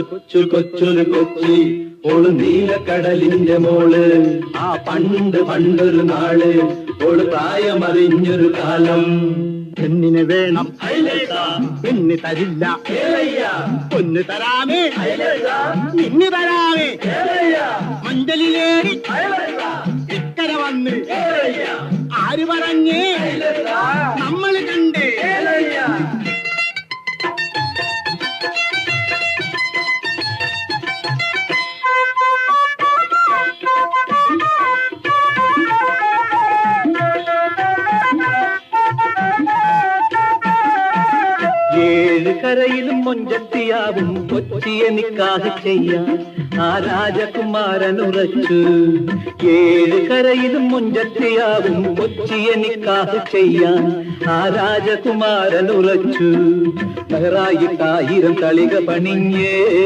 കൊച്ചു കൊച്ചൊരു കൊച്ചി ഓൾ നീലക്കടലിന്റെ മോൾ. ആ പണ്ട് പണ്ടൊരു നാൾ ഓൾ പ്രായമറിഞ്ഞൊരു കാലം. പെണ്ണിനെ വേണം പെണ്ണ് തരില്ല. പൊന്ന് തരാമേ. നിന്ന് തരാമേ. മഞ്ചലിലേറി ഇക്കര വന്ന്. ആര് പറഞ്ഞേ? ഏഴ് കരയിലും മൊഞ്ചത്തിയാവും കൊച്ചിയെ നിക്കാഹ് ചെയ്യാൻ. ആ രാജകുമാരൻ ഉറച്ചു ഏഴ് കരയിലും മൊഞ്ചത്തിയാവും കൊച്ചിയെ നിക്കാഹ് ചെയ്യാൻ. ആ രാജകുമാരൻ ഉറച്ചു മെഹറായിട്ടായിരം തളിക പണിഞ്ഞേ.